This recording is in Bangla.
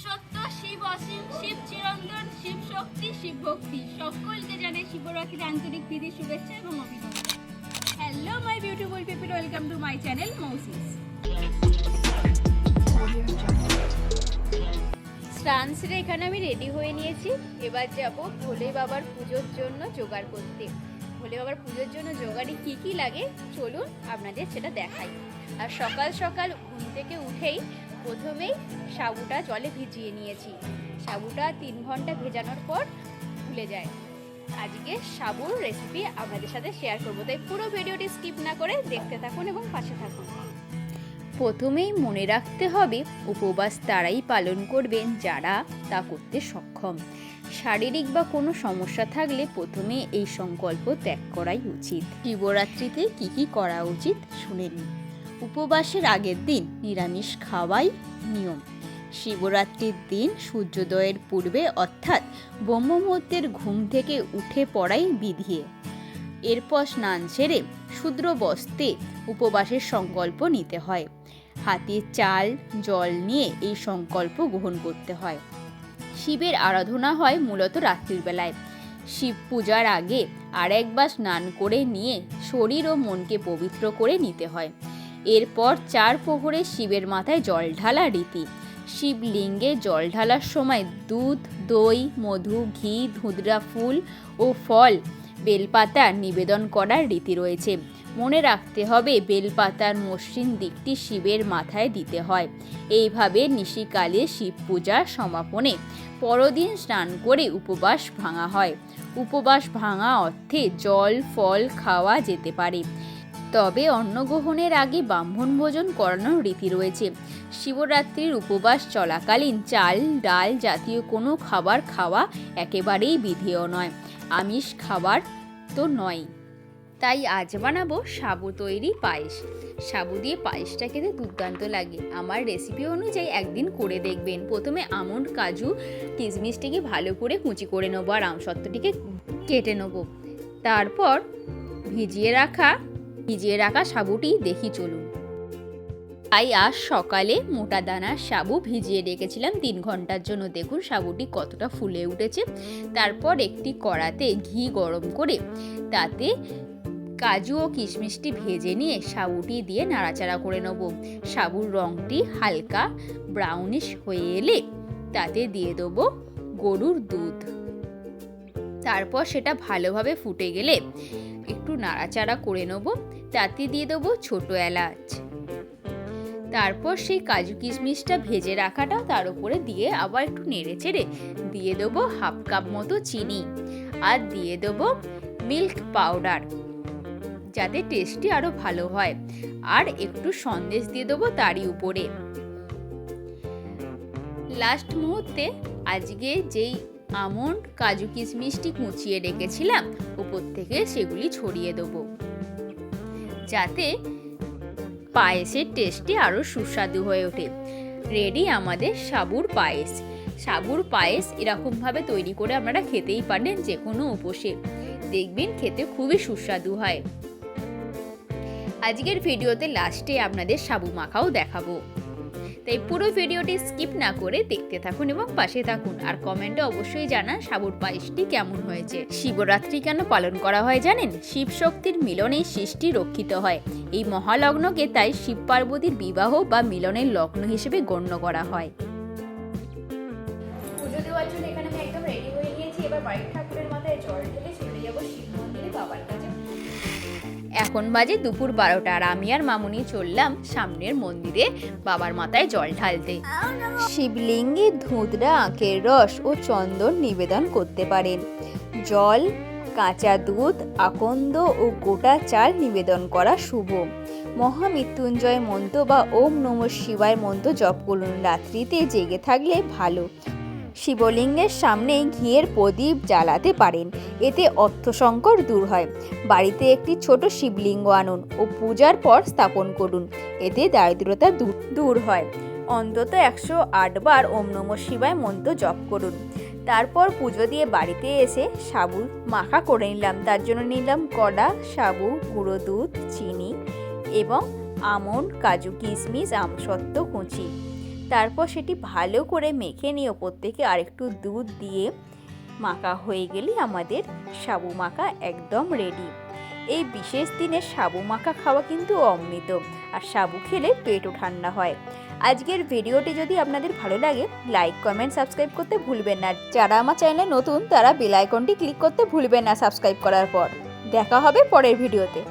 সত্য, শিব অসীম, শিব চিরন্তন, শিব শক্তি, শিব ভক্তি। সকলকে জানাই শিবরাত্রির আন্তরিক প্রীতি, শুভেচ্ছা এবং অভিনন্দন। Hello my beautiful people welcome to my channel মৌসিস স্নান এখানে আমি রেডি হয়ে নিয়েছি। এবার যাব ভোলে বাবার পুজোর জন্য জোগাড় করতে। ভোলে বাবার পুজোর জন্য জোগাড়ে কি কি লাগে? চলুন আপনাদের সেটা দেখাই। আর সকাল সকাল ঘুম থেকে উঠেই প্রথমেই সাবুটা জলে ভিজিয়ে নিয়েছি। সাবুটা তিন ঘণ্টা ভেজানোর পর ভুলে যায়। আজকে সাবুর রেসিপি আপনাদের সাথে শেয়ার করব। তাই পুরো ভিডিওটি স্কিপ না করে দেখতে থাকুন এবং পাশে থাকুন। প্রথমেই মনে রাখতে হবে, উপবাস তারাই পালন করবেন যারা তা করতে সক্ষম। শারীরিক বা কোনো সমস্যা থাকলে প্রথমে এই সংকল্প ত্যাগ করাই উচিত। শিবরাত্রিতে কি কি করা উচিত শুনে নিন। উপবাসের আগের দিন নিরামিষ খাওয়াই নিয়ম। শিবরাত্রির দিন সূর্যোদয়ের পূর্বে অর্থাৎ ব্রহ্মমুহূর্তের ঘুম থেকে উঠে পড়াই বিধিয়ে। এরপর স্নান সেরে শূদ্র বস্তে উপবাসের সংকল্প নিতে হয়। হাতে চাল, জল নিয়ে এই সংকল্প গ্রহণ করতে হয়। শিবের আরাধনা হয় মূলত রাত্রির বেলায়। শিব পূজার আগে আর একবার স্নান করে নিয়ে শরীর ও মনকে পবিত্র করে নিতে হয়। এরপর চার প্রহরে শিবের মাথায় জল ঢালা রীতি। শিবলিঙ্গে জল ঢালার সময় দুধ, দই, মধু, ঘি ধুদরা ফুল ও ফল, বেলপাতা নিবেদন করার রীতি রয়েছে। মনে রাখতে হবে, বেলপাতার মসৃণ দিকটি শিবের মাথায় দিতে হয়। এইভাবে নিশিকালে শিব পূজার সমাপনে পরদিন স্নান করে উপবাস ভাঙা হয়। উপবাস ভাঙা অর্থে জল, ফল খাওয়া যেতে পারে। তবে অন্নগ্রহণের আগে ব্রাহ্মণ ভোজন করানোর রীতি রয়েছে। শিবরাত্রির উপবাস চলাকালীন চাল, ডাল জাতীয় কোনো খাবার খাওয়া একেবারেই বিধেয় নয়। আমিষ খাবার তো নয়। তাই আজ বানাবো সাবু তৈরি পায়েস। সাবু দিয়ে পায়েসটা খেতে দুর্দান্ত লাগে। আমার রেসিপি অনুযায়ী একদিন করে দেখবেন। প্রথমে আমন্ড, কাজু, কিশমিশটিকে ভালো করে কুচি করে নেব আর আমসত্ত্বটিকে কেটে নেব। তারপর ভিজিয়ে রাখা ভিজিয়ে রাখা সাবুটি দেখি চলুন। তাই আজ সকালে মোটা দানার সাবু ভিজিয়ে রেখেছিলাম তিন ঘণ্টার জন্য। দেখুন সাবুটি কতটা ফুলে উঠেছে। তারপর একটি কড়াতে ঘি গরম করে তাতে কাজু ও কিশমিশটি ভেজে নিয়ে সাবুটি দিয়ে নাড়াচাড়া করে নেব। সাবুর রঙটি হালকা ব্রাউনিশ হয়ে এলে তাতে দিয়ে দেবো গরুর দুধ। তারপর সেটা ভালোভাবে ফুটে গেলে একটু নাড়াচাড়া করে নেব। তাতে দিয়ে দেবো ছোটো এলাচ। তারপর সেই কাজু কিশমিশটা ভেজে রাখাটা তার উপরে দিয়ে আবার একটু নেড়ে চেড়ে দিয়ে দেবো হাফ কাপ মতো চিনি আর দিয়ে দেবো মিল্ক পাউডার যাতে টেস্টটি আরও ভালো হয়। আর একটু সন্দেশ দিয়ে দেবো তারই উপরে। লাস্ট মুহূর্তে আজকে যেই আমন্ড, কাজু কিশমিশটি কুচিয়ে রেখেছিলাম। উপর থেকে সেগুলি ছড়িয়ে দেবো। যাতে পায়েসের টেস্টটি আরও সুস্বাদু হয়ে ওঠে। রেডি আমাদের সাবুর পায়েস। সাবুর পায়েস এরকমভাবে তৈরি করে আপনারা খেতেই পারেন যে কোনো উপসে। দেখবেন খেতে খুবই সুস্বাদু হয়। আজকের ভিডিওতে লাস্টে আপনাদের সাবু মাখাও দেখাবো। তাই পুরো ভিডিওটি স্কিপ না করে দেখতে থাকুন এবং পাশে থাকুন। আর কমেন্টে অবশ্যই জানান সাবুর পায়েসটি কেমন হয়েছে। শিবরাত্রি কেন পালন করা হয় জানেন? শিব শক্তির মিলনে সৃষ্টি রক্ষিত হয়। এই মহালগ্নকে তাই শিব পার্বতীর বিবাহ বা মিলনের লগ্ন হিসেবে গণ্য করা হয়। এবার বাড়ির ঠাকুরের মাথায় জল ঢেলে চলে যাব শিব মন্দিরে বাবার কাছে। এখন বাজে দুপুর বারোটা আর আমি আর মামুনি চললাম সামনের মন্দিরে বাবার মাথায় জল ঢালতে। শিবলিঙ্গে ধুঁতরা আখের রস ও চন্দন নিবেদন করতে পারেন। জল, কাঁচা দুধ, আকন্দ ও গোটা চাল নিবেদন করা শুভ। মহামৃত্যুঞ্জয় মন্ত্র বা ওম নম শিবায় মন্ত্র জপ করুন। রাত্রিতে জেগে থাকলে ভালো। শিবলিঙ্গের সামনে ঘিয়ের প্রদীপ জ্বালাতে পারেন। এতে অর্থসংকট দূর হয়। বাড়িতে একটি ছোট শিবলিঙ্গ আনুন ও পূজার পর স্থাপন করুন। এতে দারিদ্রতা দূর হয়। অন্তত একশো বার ওম নম শিবায় মন্ত্র জপ করুন। তারপর পুজো দিয়ে বাড়িতে এসে সাবু মাখা করে নিলাম। তার জন্য নিলাম কড়া, সাবু, গুঁড়ো দুধ, চিনি এবং আমন্ড, কাজু, কিশমিশ, আমসত্ত্ব, কুচি। তারপর সেটি ভালো করে মেখে নিয়ে ওপর থেকে আরেকটু দুধ দিয়ে মাখা হয়ে গেলেই আমাদের সাবু মাখা একদম রেডি এই বিশেষ দিনে সাবু মাখা খাওয়া কিন্তু অমৃত, আর সাবু খেলে পেটও ঠান্ডা হয়। আজকের ভিডিওটি যদি আপনাদের ভালো লাগে লাইক কমেন্ট সাবস্ক্রাইব করতে ভুলবেন না। যারা আমার চ্যানেলে নতুন, তারা বেল আইকনটি ক্লিক করতে ভুলবেন না সাবস্ক্রাইব করার পর। দেখা হবে পরের ভিডিওতে।